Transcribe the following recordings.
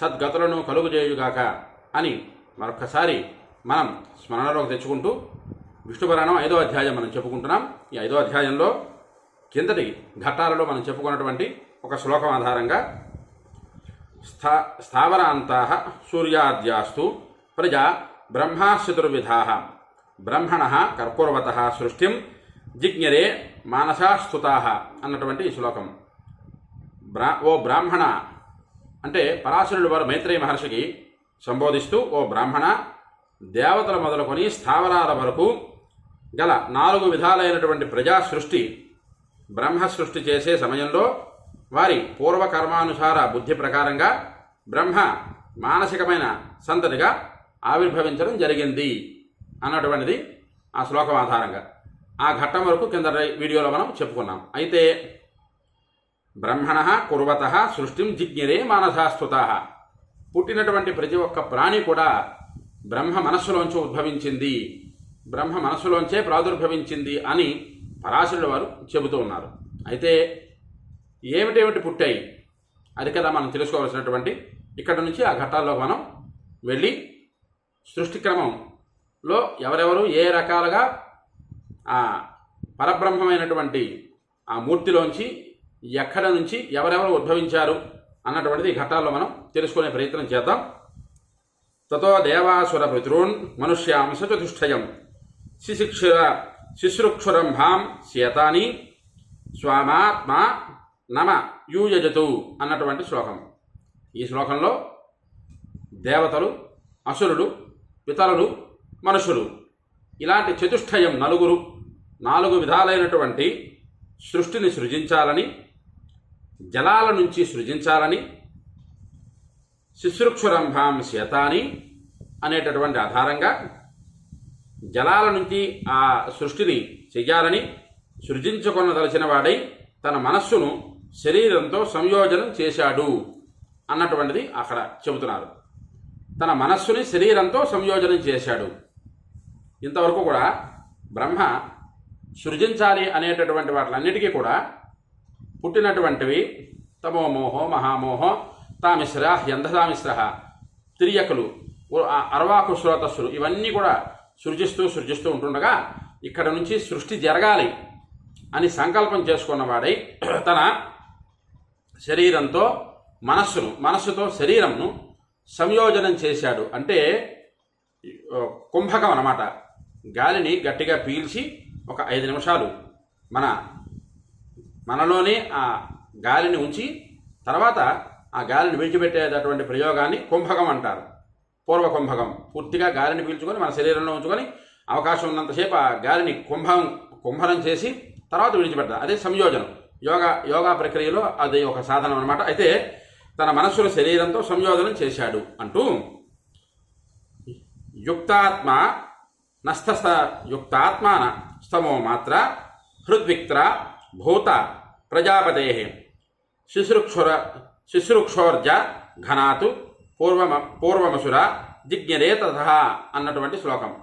సద్గతులను కలుగుజేయుగాక అని మరొక్కసారి మనం స్మరణలోకి తెచ్చుకుంటూ విష్ణుపురాణం ఐదో అధ్యాయం మనం చెప్పుకుంటున్నాం. ఈ ఐదో అధ్యాయంలో కిందటి ఘట్టాలలో మనం చెప్పుకున్నటువంటి ఒక శ్లోకం ఆధారంగా స్థా స్థావరాంతా సూర్యాద్యాస్తు ప్రజా బ్రహ్మాశతుర్విధా బ్రహ్మణ కర్పూరవత సృష్టిం జిజ్ఞరే మానసాస్తుతా అన్నటువంటి ఈ శ్లోకం. బ్రా ఓ బ్రాహ్మణ అంటే పరాశరుడు వారు మైత్రేయ మహర్షికి సంబోధిస్తూ ఓ బ్రాహ్మణ దేవతల మొదలుకొని స్థావరాల వరకు గల నాలుగు విధాలైనటువంటి ప్రజా సృష్టి బ్రహ్మ సృష్టి చేసే సమయంలో వారి పూర్వకర్మానుసార బుద్ధి ప్రకారంగా బ్రహ్మ మానసికమైన సంతతిగా ఆవిర్భవించడం జరిగింది అన్నటువంటిది ఆ శ్లోకం ఆధారంగా. ఆ ఘట్టం వరకు కింద వీడియోలో మనం చెప్పుకున్నాం. అయితే బ్రహ్మణ కుర్వత సృష్టిం జిజ్ఞరే మానసాస్తుత పుట్టినటువంటి ప్రతి ఒక్క ప్రాణి కూడా బ్రహ్మ మనస్సులోంచి ఉద్భవించింది. బ్రహ్మ మనస్సులోంచే ప్రాదుర్భవించింది అని పరాశరుడు వారు చెబుతూ ఉన్నారు. అయితే ఏమిటేమిటి పుట్టాయి? అది కదా మనం తెలుసుకోవాల్సినటువంటి ఇక్కడ నుంచి ఆ ఘట్టాల్లో మనం వెళ్ళి సృష్టి క్రమంలో ఎవరెవరు ఏ రకాలుగా ఆ పరబ్రహ్మమైనటువంటి ఆ మూర్తిలోంచి ఎక్కడ నుంచి ఎవరెవరు ఉద్భవించారు అన్నటువంటిది ఘటాల్లో ఘట్టాల్లో మనం తెలుసుకునే ప్రయత్నం చేద్దాం. తతో దేవాసుర పితృన్ మనుష్యాంశ చతుష్టయం శిశిక్షుర శిశ్రుక్షురంభాం శీతాని స్వామాత్మ నమ యూయజతు అన్నటువంటి శ్లోకం. ఈ శ్లోకంలో దేవతలు అసురుడు పితరులు మనుషులు ఇలాంటి చతుష్టయం నలుగురు నాలుగు విధాలైనటువంటి సృష్టిని సృజించాలని జలాల నుంచి సృజించాలని శుశ్రుక్షురంభాం శతాని అనేటటువంటి ఆధారంగా జలాల నుంచి ఆ సృష్టిని చెయ్యాలని సృజించుకొనదలచిన వాడై తన మనస్సును శరీరంతో సంయోజనం చేశాడు అన్నటువంటిది అక్కడ చెబుతున్నారు. తన మనస్సుని శరీరంతో సంయోజనం చేశాడు. ఇంతవరకు కూడా బ్రహ్మ సృజించాలి అనేటటువంటి వాటిలన్నిటికీ కూడా పుట్టినటువంటివి తమోమోహో మహామోహో తామిశ్ర హ్యంధతామిశ్ర తిరియకులు అరవాకు శ్రోతస్సులు ఇవన్నీ కూడా సృజిస్తూ సృజిస్తూ ఉంటుండగా ఇక్కడ నుంచి సృష్టి జరగాలి అని సంకల్పం చేసుకున్నవాడై తన శరీరంతో మనస్సును మనస్సుతో శరీరంను సంయోజనం చేశాడు. అంటే కుంభకం అన్నమాట. గాలిని గట్టిగా పీల్చి ఒక ఐదు నిమిషాలు మన మనలోనే ఆ గాలిని ఉంచి తర్వాత ఆ గాలిని విడిచిపెట్టేటటువంటి ప్రయోగాన్ని కుంభకం అంటారు. పూర్వ కుంభకం పూర్తిగా గాలిని పీల్చుకొని మన శరీరంలో ఉంచుకొని అవకాశం ఉన్నంతసేపు ఆ గాలిని కుంభం కుంభనం చేసి తర్వాత విడిచిపెడతారు. అదే సంయోజనం. యోగా యోగా ప్రక్రియలో అది ఒక సాధనం అనమాట అయితే తన మనస్సును శరీరంతో సంయోజనం చేశాడు అంటూ యుక్తాత్మ నస్థస్థ యుక్తాత్మాన స్తమో మాత్ర హృద్విక్త్ర భూత ప్రజాపతే. శిశృక్షుర శిశృక్షోర్జ ఘనాతు పూర్వమ పూర్వమసుర జిజ్ఞరే తథ అన్నటువంటి శ్లోకం.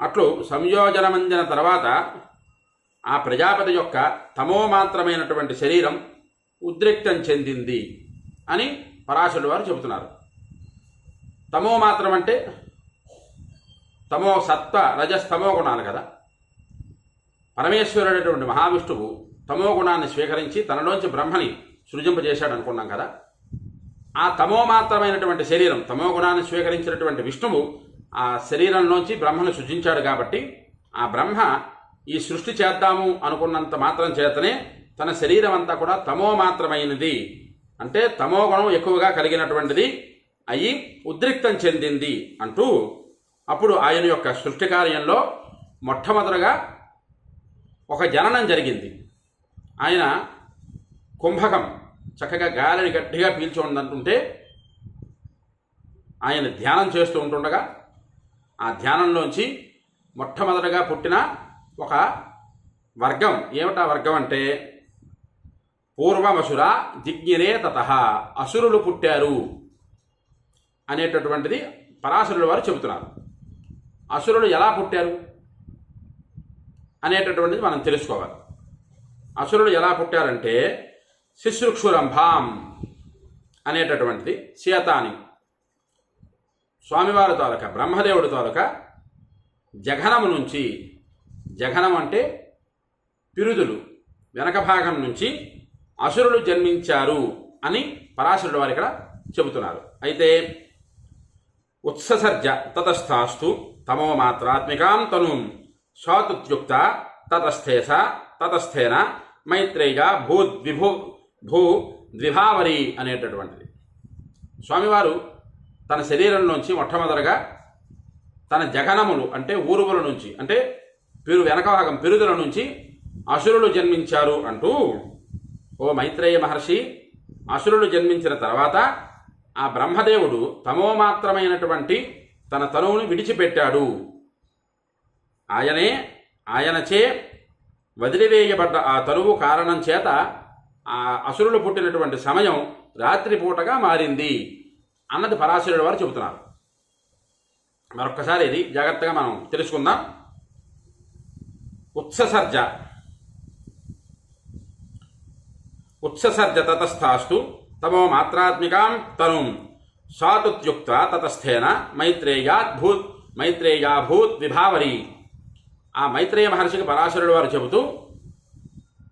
అట్లు సంయోజనమందిన తర్వాత ఆ ప్రజాపతి యొక్క తమోమాత్రమైనటువంటి శరీరం ఉద్రిక్తం చెందింది అని పరాశరుడు వారు చెబుతున్నారు. తమో మాత్రం అంటే తమో సత్వ రజస్తమో గుణాలు కదా. పరమేశ్వరుడైనటువంటి మహావిష్ణువు తమో గుణాన్ని స్వీకరించి తనలోంచి బ్రహ్మని సృజింపజేశాడు అనుకున్నాం కదా. ఆ తమోమాత్రమైనటువంటి శరీరం తమో గుణాన్ని స్వీకరించినటువంటి విష్ణువు ఆ శరీరంలోంచి బ్రహ్మను సృజించాడు కాబట్టి ఆ బ్రహ్మ ఈ సృష్టి చేద్దాము అనుకున్నంత మాత్రం చేతనే తన శరీరం అంతా కూడా తమో మాత్రమైనది. అంటే తమో గుణం ఎక్కువగా కలిగినటువంటిది అయి ఉద్రిక్తం చెందింది అంటూ అప్పుడు ఆయన యొక్క సృష్టి కార్యంలో మొట్టమొదటగా ఒక జననం జరిగింది. ఆయన కుంభకం చక్కగా గాలిని గట్టిగా పీల్చి ఉందంటుంటే ఆయన ధ్యానం చేస్తూ ఉంటుండగా ఆ ధ్యానంలోంచి మొట్టమొదటగా పుట్టిన ఒక వర్గం. ఏమిటా వర్గం అంటే? పూర్వమసుర జిజ్ఞరే తత అసురులు పుట్టారు అనేటటువంటిది పరాశరుల వారు చెబుతున్నారు. అసురులు ఎలా పుట్టారు? అనేటటువంటిది మనం తెలుసుకోవాలి. అసురుడు ఎలా పుట్టారంటే శిశృక్షురంభాం అనేటటువంటిది సీతాని. స్వామివారి తాలూక బ్రహ్మదేవుడి తాలూక జఘనము నుంచి జఘనం అంటే పిరుదులు. వెనక భాగం నుంచి అసురులు జన్మించారు అని పరాశరుడు వారు ఇక్కడ చెబుతున్నారు. అయితే ఉత్ససర్జ తతస్థాస్తు తమో మాత్రాత్మికాం తనుం. స్వాతుత్యుక్త తతస్థేస తతస్థేన మైత్రేయ భూ ద్విభూ భూ ద్విభావరి అనేటటువంటిది. స్వామివారు తన శరీరంలోంచి మొట్టమొదటగా తన జగనములు అంటే ఊరువుల నుంచి అంటే పిరు వెనక భాగం పిరుదుల నుంచి అసురులు జన్మించారు అంటూ ఓ మైత్రేయ మహర్షి అసురులు జన్మించిన తర్వాత ఆ బ్రహ్మదేవుడు తమోమాత్రమైనటువంటి తన తనువును విడిచిపెట్టాడు. ఆయనే ఆయనచే వదిలివేయబడ్డ ఆ తరువు కారణం చేత ఆ అసురులు పుట్టినటువంటి సమయం రాత్రిపూటగా మారింది అన్నది పరాశరుడు వారు చెబుతున్నారు. మరొక్కసారి ఇది జాగ్రత్తగా మనం తెలుసుకుందాం. ఉత్ససర్జ. ఉత్ససర్జ తతస్థాస్తు తమో మాత్రాత్మికాం తనుం. సాతుత్యుక్త తతస్థేన మైత్రేయాద్భూత్ మైత్రేయాభూత్ విభావరి. ఆ మైత్రేయ మహర్షికి పరాశరుడు వారు చెబుతూ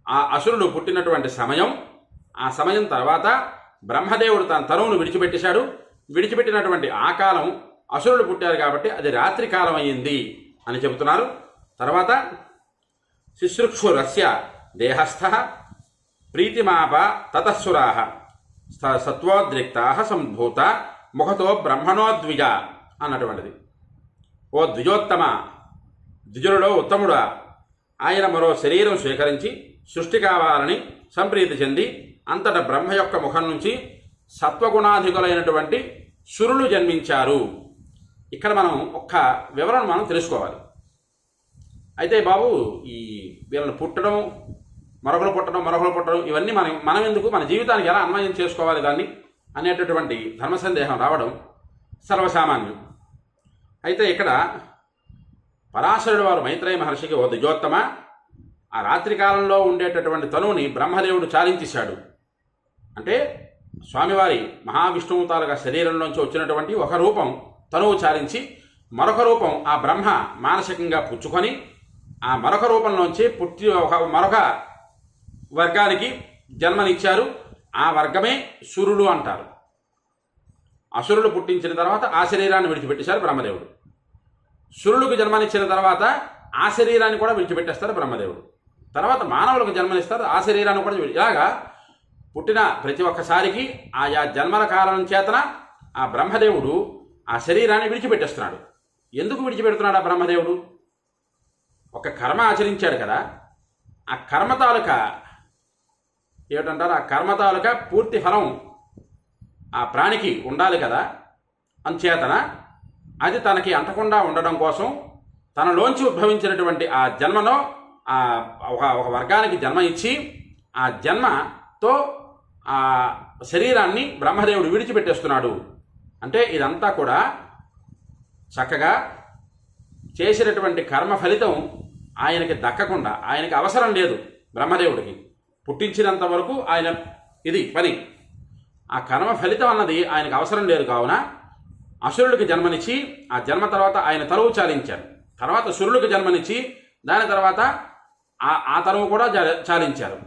ఆ అసురుడు పుట్టినటువంటి సమయం ఆ సమయం తర్వాత బ్రహ్మదేవుడు తన తరువును విడిచిపెట్టేశాడు. విడిచిపెట్టినటువంటి ఆ కాలం అసురుడు పుట్టారు కాబట్టి అది రాత్రి కాలం అయ్యింది అని చెబుతున్నారు. తర్వాత శుశ్రూక్షురస్య దేహస్థ ప్రీతిమాప తతస్సురాహ సత్వోద్రిక్తా సంభూత ముఖతో బ్రహ్మణోద్విజ అన్నటువంటిది. ఓ ద్విజోత్తమ ద్విజులలో ఉత్తముడా. ఆయన మరో శరీరం స్వీకరించి సృష్టి కావాలని సంప్రీతి చెంది అంతట బ్రహ్మ యొక్క ముఖం నుంచి సత్వగుణాధికులైనటువంటి సురులు జన్మించారు. ఇక్కడ మనం ఒక్క వివరణ మనం తెలుసుకోవాలి. అయితే బాబు ఈ వీళ్ళని పుట్టడం మరొకరు పుట్టడం మరొకరు పుట్టడం ఇవన్నీ మనం మనం ఎందుకు మన జీవితానికి ఎలా అన్వయం చేసుకోవాలి దాన్ని అనేటటువంటి ధర్మ సందేహం రావడం సర్వసామాన్యం. అయితే ఇక్కడ పరాశరుడు వారు మైత్రేయ మహర్షికి ఓ దిజోత్తమ ఆ రాత్రి కాలంలో ఉండేటటువంటి తనువుని బ్రహ్మదేవుడు చాలించేశాడు. అంటే స్వామివారి మహావిష్ణువు తాలూకా శరీరంలోంచి వచ్చినటువంటి ఒక రూపం తనువు చాలించి మరొక రూపం ఆ బ్రహ్మ మానసికంగా పుచ్చుకొని ఆ మరొక రూపంలోంచి పుట్టి ఒక మరొక వర్గానికి జన్మనిచ్చారు. ఆ వర్గమే సురులు అంటారు. అసురులు పుట్టించిన తర్వాత ఆ శరీరాన్ని విడిచిపెట్టేశారు బ్రహ్మదేవుడు. సూర్యుడికి జన్మనిచ్చిన తర్వాత ఆ శరీరాన్ని కూడా విడిచిపెట్టేస్తారు బ్రహ్మదేవుడు. తర్వాత మానవులకు జన్మనిస్తారు ఆ శరీరాన్ని కూడా ఇలాగా పుట్టిన ప్రతి ఒక్కసారికి ఆయా జన్మల కారణం చేతన ఆ బ్రహ్మదేవుడు ఆ శరీరాన్ని విడిచిపెట్టేస్తున్నాడు. ఎందుకు విడిచిపెడుతున్నాడు ఆ బ్రహ్మదేవుడు? ఒక కర్మ ఆచరించాడు కదా ఆ కర్మ తాలూకా ఏమిటంటారు? ఆ కర్మ తాలూకా పూర్తి ఫలం ఆ ప్రాణికి ఉండాలి కదా అంచేతన అది తనకి అంటకుండా ఉండడం కోసం తనలోంచి ఉద్భవించినటువంటి ఆ జన్మలో ఆ ఒక ఒక వర్గానికి జన్మ ఇచ్చి ఆ జన్మతో ఆ శరీరాన్ని బ్రహ్మదేవుడు విడిచిపెట్టేస్తున్నాడు. అంటే ఇదంతా కూడా చక్కగా చేసినటువంటి కర్మ ఫలితం ఆయనకి దక్కకుండా ఆయనకి అవసరం లేదు బ్రహ్మదేవుడికి. పుట్టించినంత వరకు ఆయన ఇది పని. ఆ కర్మ ఫలితం అన్నది ఆయనకు అవసరం లేదు కావున అసురుడికి జన్మనిచ్చి ఆ జన్మ తర్వాత ఆయన తరువు చాలించారు. తర్వాత సురుడికి జన్మనిచ్చి దాని తర్వాత ఆ ఆ తరువు కూడా చాలించారు.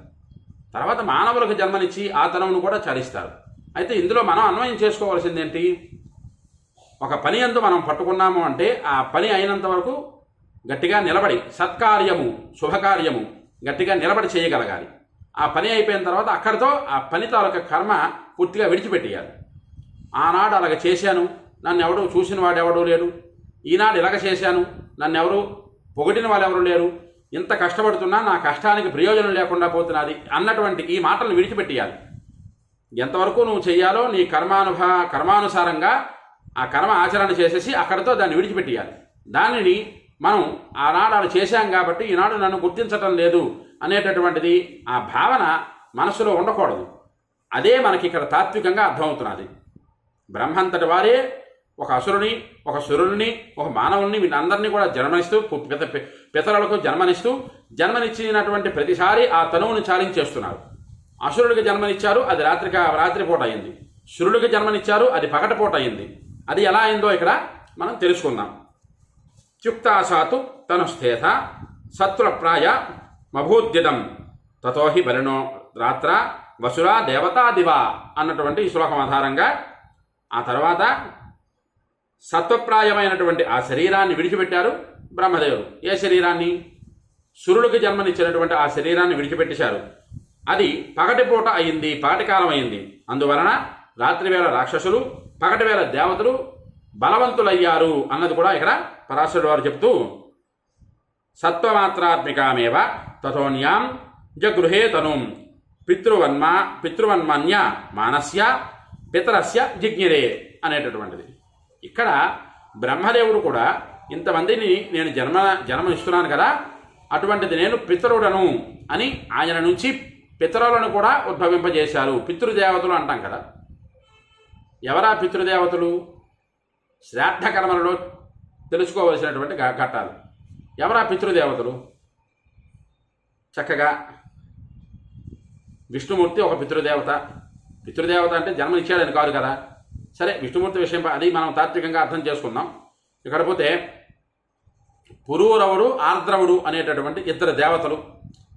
తర్వాత మానవులకు జన్మనిచ్చి ఆ తరువును కూడా చాలిస్తారు. అయితే ఇందులో మనం అన్వయం చేసుకోవాల్సింది ఏంటి ఒక పని ఎందు మనం పట్టుకున్నాము అంటే ఆ పని అయినంత వరకు గట్టిగా నిలబడి సత్కార్యము శుభకార్యము గట్టిగా నిలబడి చేయగలగాలి. ఆ పని అయిపోయిన తర్వాత అక్కడితో ఆ పని తాలూకా కర్మ పూర్తిగా విడిచిపెట్టేయాలి. ఆనాడు అలాగ చేశాను నన్ను ఎవడు చూసిన వాడు ఎవడు లేడు. ఈనాడు ఇలాగ చేశాను. నన్ను ఎవరు పొగిడిన వాళ్ళు ఎవరు లేరు. ఇంత కష్టపడుతున్నా నా కష్టానికి ప్రయోజనం లేకుండా పోతున్నది అన్నటువంటి ఈ మాటలను విడిచిపెట్టేయాలి. ఎంతవరకు నువ్వు చేయాలో నీ కర్మానుభ కర్మానుసారంగా ఆ కర్మ ఆచరణ చేసేసి అక్కడితో దాన్ని విడిచిపెట్టేయాలి. దానిని మనం ఆనాడు అలా చేశాం కాబట్టి ఈనాడు నన్ను గుర్తించటం లేదు అనేటటువంటిది ఆ భావన మనసులో ఉండకూడదు. అదే మనకి ఇక్కడ తాత్వికంగా అర్థమవుతున్నది. బ్రహ్మంతటి వారే ఒక అసురుని ఒక సురుని ఒక మానవుని వీళ్ళందరినీ కూడా జన్మనిస్తూ పిత పితరులకు జన్మనిస్తూ జన్మనిచ్చినటువంటి ప్రతిసారి ఆ తనువును చాలించేస్తున్నారు. అసురుడికి జన్మనిచ్చారు అది రాత్రిక రాత్రిపూట అయింది. సురుడికి జన్మనిచ్చారు అది పగటిపూట అయింది. అది ఎలా అయిందో ఇక్కడ మనం తెలుసుకుందాం. త్యుక్తాసాతు తను స్థేత సత్వప్రాయ మభూద్యదం తతోహి బలినో రాత్ర వసురా దేవతా దివా అన్నటువంటి ఈ శ్లోకం ఆధారంగా ఆ తర్వాత సత్వప్రాయమైనటువంటి ఆ శరీరాన్ని విడిచిపెట్టారు బ్రహ్మదేవుడు. ఏ శరీరాన్ని? సురుడికి జన్మనిచ్చినటువంటి ఆ శరీరాన్ని విడిచిపెట్టేశారు. అది పగటిపూట అయింది పగటికాలం అయింది. అందువలన రాత్రివేళ రాక్షసులు పగటివేళ దేవతలు బలవంతులయ్యారు అన్నది కూడా ఇక్కడ పరాశరుడు వారు చెప్తూ సత్వమాత్రాత్మికామేవ తథోన్యాం జగృహే తనుం పితృవన్మ పితృవన్మన్య మానస్య పితరస్య జిజ్ఞిరే అనేటటువంటిది. ఇక్కడ బ్రహ్మదేవుడు కూడా ఇంతమందిని నేను జన్మ జన్మనిస్తున్నాను కదా అటువంటిది నేను పితరుడను అని ఆయన నుంచి పితరులను కూడా ఉద్భవింపజేశారు. పితృదేవతలు అంటాం కదా. ఎవరా పితృదేవతలు? శ్రాద్ధ కర్మలలో తెలుసుకోవలసినటువంటి ఘట్టాలు. ఎవరా పితృదేవతలు? చక్కగా విష్ణుమూర్తి ఒక పితృదేవత. పితృదేవత అంటే జన్మనిచ్చాడని కాదు కదా. సరే విష్ణుమూర్తి విషయం అది మనం తాత్వికంగా అర్థం చేసుకుందాం. ఇక్కడ పోతే పురూరవుడు ఆర్ద్రవుడు అనేటటువంటి ఇద్దరు దేవతలు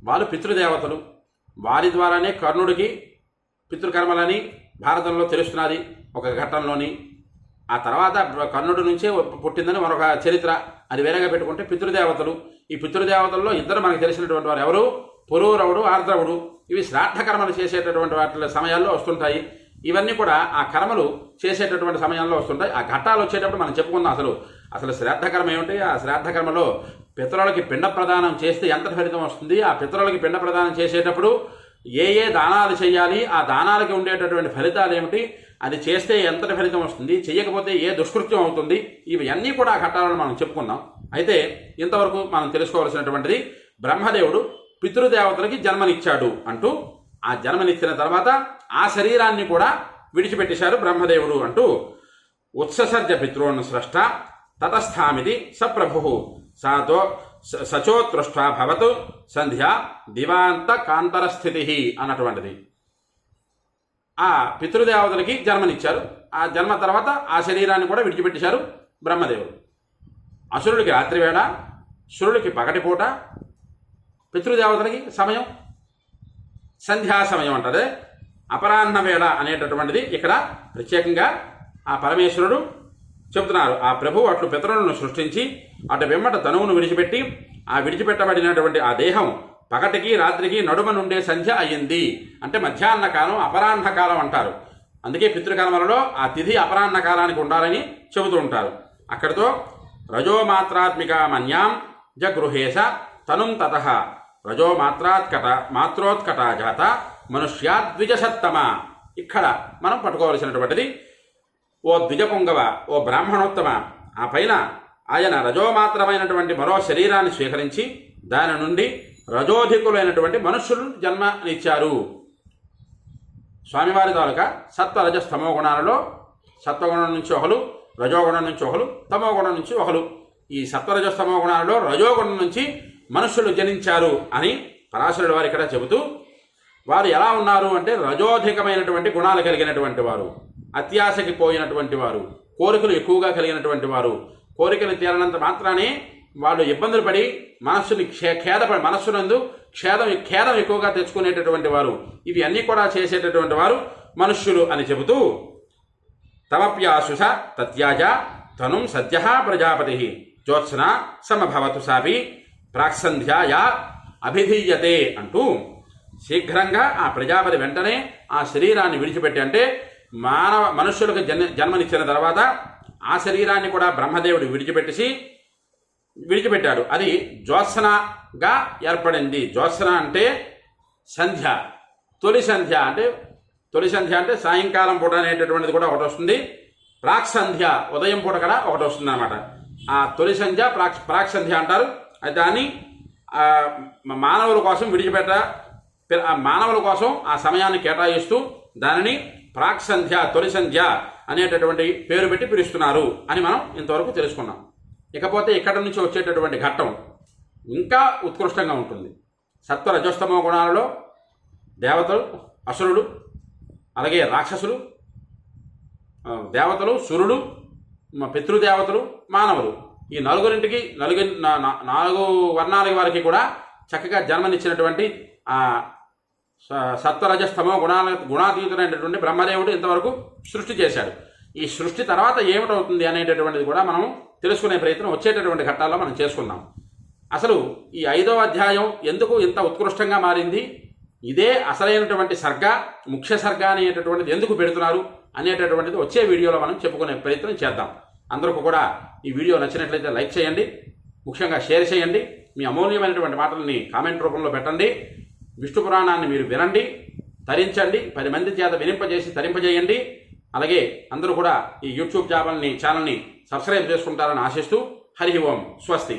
వాళ్ళు పితృదేవతలు. వారి ద్వారానే కర్ణుడికి పితృకర్మలని భారతంలో తెలుస్తున్నది ఒక ఘట్టంలోని. ఆ తర్వాత కర్ణుడి నుంచే పుట్టిందని మరొక చరిత్ర. అది వేరేగా పెట్టుకుంటే పితృదేవతలు. ఈ పితృదేవతల్లో ఇద్దరు మనకు తెలిసినటువంటి వారు ఎవరు? పురూరవుడు ఆర్ద్రవుడు. ఇవి శ్రాద్ధకర్మలు చేసేటటువంటి వాటి సమయాల్లో వస్తుంటాయి. ఇవన్నీ కూడా ఆ కర్మలు చేసేటటువంటి సమయంలో వస్తుంటాయి. ఆ ఘట్టాలు వచ్చేటప్పుడు మనం చెప్పుకుందాం అసలు. అసలు శ్రాద్ధ కర్మ ఏమిటి? ఆ శ్రాద్ధ కర్మలో పితరులకి పిండ ప్రదానం చేస్తే ఎంత ఫలితం వస్తుంది? ఆ పితరులకి పిండ ప్రదానం చేసేటప్పుడు ఏ ఏ దానాలు చేయాలి? ఆ దానాలకి ఉండేటటువంటి ఫలితాలు ఏమిటి? అది చేస్తే ఎంతటి ఫలితం వస్తుంది? చేయకపోతే ఏ దుష్కృత్యం అవుతుంది? ఇవన్నీ కూడా ఆ ఘట్టాలను మనం చెప్పుకుందాం. అయితే ఇంతవరకు మనం తెలుసుకోవాల్సినటువంటిది బ్రహ్మదేవుడు పితృదేవతలకి జన్మనిచ్చాడు అంటూ ఆ జన్మనిచ్చిన తర్వాత ఆ శరీరాన్ని కూడా విడిచిపెట్టేశారు బ్రహ్మదేవుడు అంటూ ఉత్ససర్జ పితృన్ స్రష్ట తతస్థామిది సప్రభు సాతో స- సచోత్పృష్ట భవతు సంధ్య దివాంత కాంతరస్థితి అన్నటువంటిది. ఆ పితృదేవతలకి జన్మనిచ్చారు. ఆ జన్మ తర్వాత ఆ శరీరాన్ని కూడా విడిచిపెట్టేశారు బ్రహ్మదేవుడు. అసురుడికి రాత్రివేళ సురుడికి పగటిపూట పితృదేవతలకి సమయం సంధ్యా సమయం అంటదే. అపరాహ్న వేళ అనేటటువంటిది ఇక్కడ ప్రత్యేకంగా ఆ పరమేశ్వరుడు చెబుతున్నారు. ఆ ప్రభు అట్లు పితరులను సృష్టించి అటు వెమ్మట తనువును విడిచిపెట్టి ఆ విడిచిపెట్టబడినటువంటి ఆ దేహం పగటికి రాత్రికి నడుమ నుండే సంధ్య అయ్యింది అంటే మధ్యాహ్న కాలం అపరాహ్న కాలం అంటారు. అందుకే పితృకర్మలలో ఆ తిథి అపరాహ్న కాలానికి ఉండాలని చెబుతూ ఉంటారు. అక్కడితో రజోమాత్రాత్మిక మన్యాం జగృహేశ తనుం తత. రజోమాత్రాత్కట మాత్రోత్కట జాత మనుష్యాద్విజసత్తమ? ఇక్కడ మనం పట్టుకోవలసినటువంటిది ఓ ద్విజపుంగవ ఓ బ్రాహ్మణోత్తమ. ఆ పైన ఆయన రజోమాత్రమైనటువంటి మరో శరీరాన్ని స్వీకరించి దాని నుండి రజోధికులైనటువంటి మనుష్యులు జన్మనిచ్చారు స్వామివారి తాలూకా సత్వ రజస్తమో గుణాలలో సత్వగుణం నుంచి ఒకరు రజోగుణం నుంచి ఒకరు తమో గుణం నుంచి ఒకరు. ఈ సత్వరజస్తమో గుణాలలో రజోగుణం నుంచి మనుష్యులు జనించారు అని పరాశరుడు వారు ఇక్కడ చెబుతూ వారు ఎలా ఉన్నారు అంటే రజోధికమైనటువంటి గుణాలు కలిగినటువంటి వారు అత్యాశకి పోయినటువంటి వారు కోరికలు ఎక్కువగా కలిగినటువంటి వారు. కోరికలు తీరనంత మాత్రానే వాళ్ళు ఇబ్బందులు పడి మనస్సుని క్షే ఖేదపడి మనస్సునందు ఖేదం ఖేదం ఎక్కువగా తెచ్చుకునేటటువంటి వారు. ఇవి అన్నీ కూడా చేసేటటువంటి వారు మనుష్యులు అని చెబుతూ తమప్యాశుష తత్యాజ తనుం సద్య ప్రజాపతి జ్యోత్సన సమభవతు సాపి ప్రాక్సంధ్యాయ అభిధీయతే అంటూ శీఘ్రంగా ఆ ప్రజాపతి వెంటనే ఆ శరీరాన్ని విడిచిపెట్టి అంటే మానవ మనుష్యులకు జన్మ జన్మనిచ్చిన తర్వాత ఆ శరీరాన్ని కూడా బ్రహ్మదేవుడు విడిచిపెట్టేసి విడిచిపెట్టాడు. అది జ్యోత్సనగా ఏర్పడింది. జ్యోత్సన అంటే సంధ్య. తొలి సంధ్య అంటే తొలి సంధ్య అంటే సాయంకాలం పూట అనేటటువంటిది కూడా ఒకటి వస్తుంది. ప్రాక్ సంధ్య ఉదయం పూట కూడా ఒకటి వస్తుంది అనమాట ఆ తొలి సంధ్య ప్రాక్ ప్రాక్ సంధ్య అంటారు. అది దాన్ని మానవుల కోసం విడిచిపెట్ట మానవుల కోసం ఆ సమయాన్ని కేటాయిస్తూ దానిని ప్రాక్ సంధ్య తొలి సంధ్య అనేటటువంటి పేరు పెట్టి పిలుస్తున్నారు అని మనం ఇంతవరకు తెలుసుకున్నాం. ఇకపోతే ఇక్కడ నుంచి వచ్చేటటువంటి ఘట్టం ఇంకా ఉత్కృష్టంగా ఉంటుంది. సత్వరజస్తమ గుణాలలో దేవతలు అసురుడు అలాగే రాక్షసులు దేవతలు సురుడు పితృదేవతలు మానవులు. ఈ నలుగురింటికి నలుగు నా- నాలుగు వర్ణాల వారికి కూడా చక్కగా జన్మనిచ్చినటువంటి సత్వరజస్తమో గుణాల గుణాతీతులైనటువంటి బ్రహ్మదేవుడు ఇంతవరకు సృష్టి చేశాడు. ఈ సృష్టి తర్వాత ఏమిటవుతుంది అనేటటువంటిది కూడా మనం తెలుసుకునే ప్రయత్నం వచ్చేటటువంటి ఘట్టాల్లో మనం చేసుకుందాం. అసలు ఈ ఐదవ అధ్యాయం ఎందుకు ఇంత ఉత్కృష్టంగా మారింది? ఇదే అసలైనటువంటి సర్గ ముఖ్య సర్గ అనేటటువంటిది ఎందుకు పెడుతున్నారు అనేటటువంటిది వచ్చే వీడియోలో మనం చెప్పుకునే ప్రయత్నం చేద్దాం. అందరికీ కూడా ఈ వీడియో నచ్చినట్లయితే లైక్ చేయండి ముఖ్యంగా షేర్ చేయండి మీ అమూల్యమైనటువంటి మాటల్ని కామెంట్ రూపంలో పెట్టండి. విష్ణు పురాణాన్ని మీరు వినండి తరించండి పది మంది చేత వినింపజేసి తరింపజేయండి. అలాగే అందరూ కూడా ఈ యూట్యూబ్ ఛానల్ని ఛానల్ని సబ్స్క్రైబ్ చేసుకుంటారని ఆశిస్తూ హరి ఓం స్వస్తి.